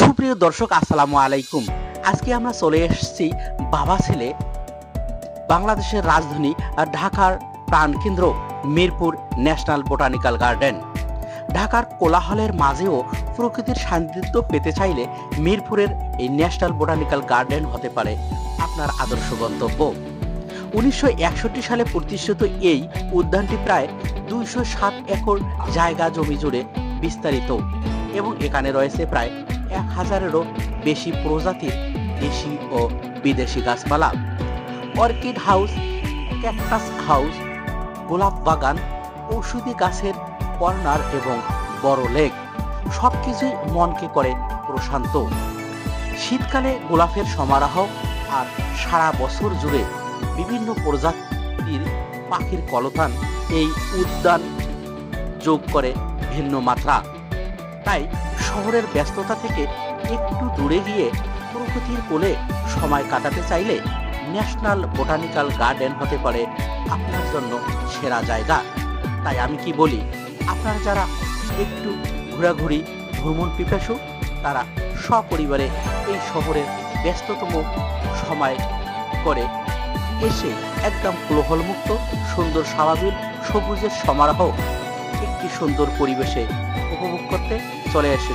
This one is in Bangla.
সুপ্রিয় দর্শক, আসসালামু আলাইকুম। আজকে আমরা চলে এসেছি বাবা ছেলে, বাংলাদেশের রাজধানী ঢাকার প্রাণকেন্দ্র মিরপুর ন্যাশনাল বোটানিক্যাল গার্ডেন। ঢাকার কোলাহলের মাঝেও প্রকৃতির সান্নিধ্য পেতে চাইলে মিরপুরের এই ন্যাশনাল বোটানিক্যাল গার্ডেন হতে পারে আপনার আদর্শ গন্তব্য। উনিশশো একষট্টি সালে প্রতিষ্ঠিত এই উদ্যানটি প্রায় দুইশো সাত একর জায়গা জমি জুড়ে বিস্তারিত এবং এখানে রয়েছে প্রায় এক হাজারেরও বেশি প্রজাতির দেশি ও বিদেশি গাছপালা, অর্কিড হাউস, ক্যাকটাস হাউস, গোলাপ বাগান, ঔষধি গাছের কর্নার এবং বড় লেক সব কিছুই মনকে করে প্রশান্ত। শীতকালে গোলাপের সমারোহ আর সারা বছর জুড়ে বিভিন্ন প্রজাতির পাখির কলতান এই উদ্যান যোগ করে ভিন্ন মাত্রা। তাই শহরের ব্যস্ততা থেকে একটু দূরে গিয়ে প্রকৃতির কোলে সময় কাটাতে চাইলে ন্যাশনাল বোটানিক্যাল গার্ডেন হতে পারে আপনার জন্য সেরা জায়গা। তাই আমি কি বলি, আপনারা যারা একটু ঘোরাঘুরি, ভ্রমণ পিপাসু, তারা সপরিবারে এই শহরের ব্যস্ততম সময় করে এসে একদম কোলাহলমুক্ত, সুন্দর স্বাভাবিক, সবুজের সমারোহ একটি সুন্দর পরিবেশে উপভোগ করতে চলে এসে